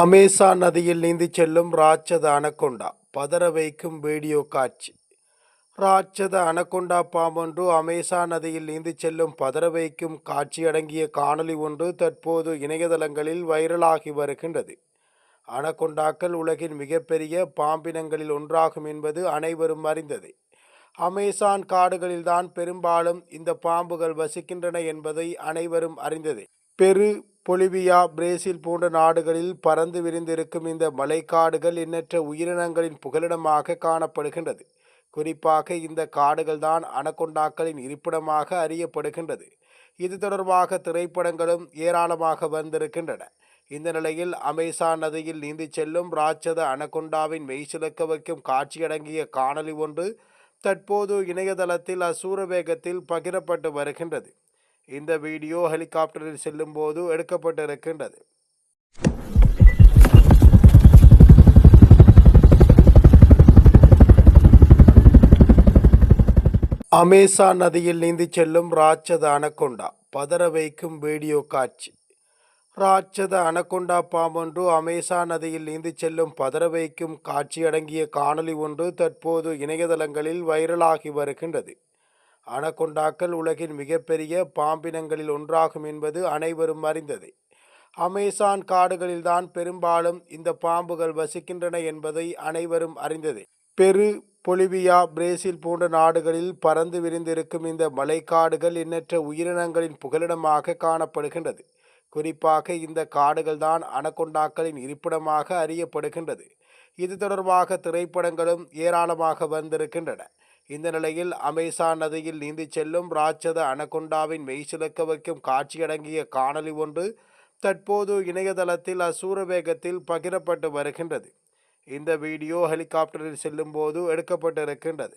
Amazon நதியில் நீந்தி செல்லும் ராட்சத அனக்கொண்டா பதற வைக்கும் வீடியோ காட்சி. ராட்சத அனகொண்டா பாம்பொன்று அமேசான் நதியில் நீந்தி செல்லும் பதற வைக்கும் காட்சியடங்கிய காணொளி ஒன்று தற்போது இணையதளங்களில் வைரலாகி வருகின்றது. அனக்கொண்டாக்கள் உலகின் மிகப்பெரிய பாம்பினங்களில் ஒன்றாகும் என்பது அனைவரும் அறிந்ததே. அமேசான் காடுகளில்தான் பெரும்பாலும் இந்த பாம்புகள் வசிக்கின்றன என்பதை அனைவரும் அறிந்ததே. பெரு பொலிவியா பிரேசில் போன்ற நாடுகளில் பறந்து விரிந்திருக்கும் இந்த மலைக்காடுகள் எண்ணற்ற உயிரினங்களின் புகலிடமாக காணப்படுகின்றது. குறிப்பாக இந்த காடுகள்தான் அனகொண்டாக்களின் இருப்பிடமாக அறியப்படுகின்றது. இது தொடர்பாக திரைப்படங்களும் ஏராளமாக வந்திருக்கின்றன. இந்த நிலையில் அமேசான் நதியில் நீந்தி செல்லும் ராட்சத அனகொண்டாவின் மெய்சிலக்க வைக்கும் காட்சியடங்கிய காணொலி ஒன்று தற்போது இணையதளத்தில் அசூர வேகத்தில் பகிரப்பட்டு வருகின்றது. இந்த வீடியோ ஹெலிகாப்டரில் செல்லும் போது எடுக்கப்பட்டிருக்கின்றது. அமேசான் நதியில் நீந்தி செல்லும் ராட்சத அனக்கொண்டா பதற வைக்கும் வீடியோ காட்சி. ராட்சத அனக்கொண்டா பாம்பொன்று அமேசான் நதியில் நீந்தி செல்லும் பதற வைக்கும் காட்சியடங்கிய காணொளி ஒன்று தற்போது இணையதளங்களில் வைரலாகி வருகின்றது. அனகொண்டாக்கள் உலகின் மிகப்பெரிய பாம்பினங்களில் ஒன்றாகும் என்பது அனைவரும் அறிந்ததே. அமேசான் காடுகளில்தான் பெரும்பாலும் இந்த பாம்புகள் வசிக்கின்றன என்பதை அனைவரும் அறிந்ததே. பெரு பொலிவியா பிரேசில் போன்ற நாடுகளில் பறந்து விரிந்திருக்கும் இந்த மலைக்காடுகள் எண்ணற்ற உயிரினங்களின் புகலிடமாக காணப்படுகின்றது. குறிப்பாக இந்த காடுகள்தான் அனகொண்டாக்களின் இருப்பிடமாக அறியப்படுகின்றது. இது தொடர்பாக திரைப்படங்களும் ஏராளமாக வந்திருக்கின்றன. இந்த நிலையில் அமேசான் நதியில் நீந்தி செல்லும் ராட்சத அனகொண்டாவின் மெய்சிலக்க வைக்கும் காட்சியடங்கிய காணொளி ஒன்று தற்போது இணையதளத்தில் அசூர வேகத்தில் பகிரப்பட்டு வருகின்றது. இந்த வீடியோ ஹெலிகாப்டரில் செல்லும்போது எடுக்கப்பட்டிருக்கின்றது.